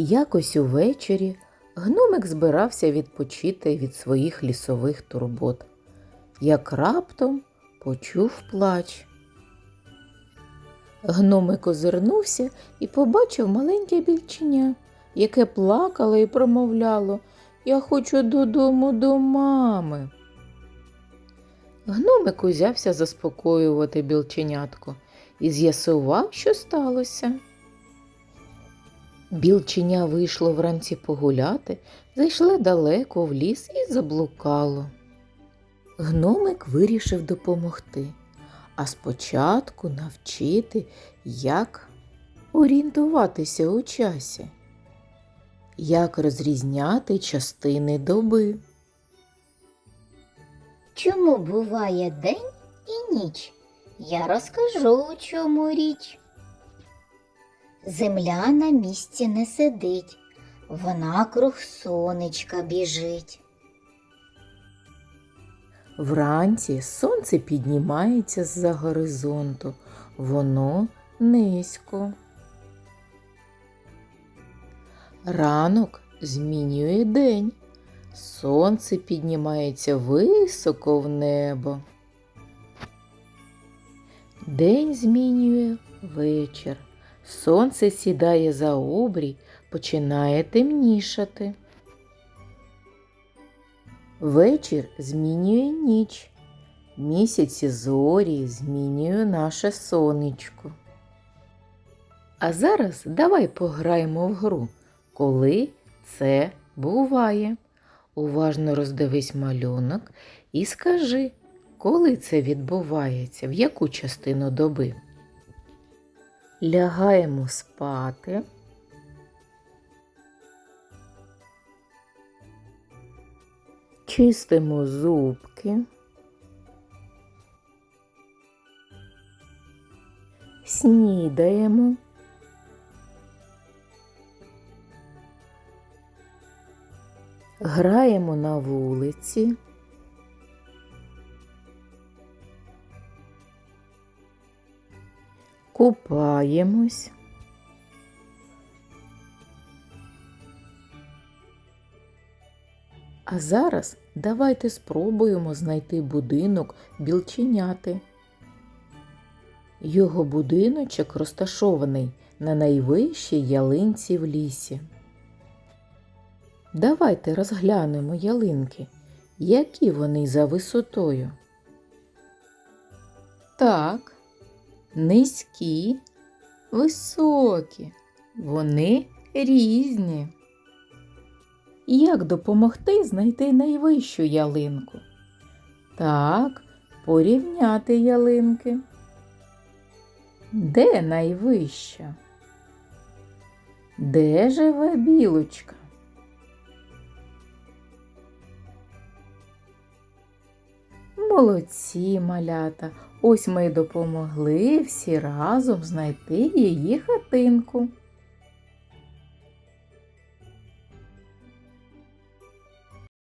Якось увечері гномик збирався відпочити від своїх лісових турбот, як раптом почув плач. Гномик озирнувся і побачив маленьке більченя, яке плакало і промовляло Я хочу додому до мами. Гномик узявся заспокоювати білченятко і з'ясував, що сталося. Білченя вийшло вранці погуляти, зайшло далеко в ліс і заблукало. Гномик вирішив допомогти, а спочатку навчити, як орієнтуватися у часі, як розрізняти частини доби. Чому буває день і ніч? Я розкажу, у чому річ. Земля на місці не сидить, вона круг сонечка біжить. Вранці сонце піднімається з-за горизонту, воно низько. Ранок змінює день. Сонце піднімається високо в небо. День змінює вечір. Сонце сідає за обрій, починає темнішати. Вечір змінює ніч. Місяці зорі змінює наше сонечко. А зараз давай пограємо в гру, коли це буває. Уважно роздивись малюнок і скажи, коли це відбувається, в яку частину доби. Лягаємо спати. Чистимо зубки. Снідаємо. Граємо на вулиці. Купаємось. А зараз давайте спробуємо знайти будинок білченяти. Його будиночок розташований на найвищій ялинці в лісі. Давайте розглянемо ялинки, які вони за висотою. Так, низькі, високі, вони різні. Як допомогти знайти найвищу ялинку? Так, порівняти ялинки. Де найвища? Де живе білочка? Молодці, малята. Ось ми допомогли всі разом знайти її хатинку.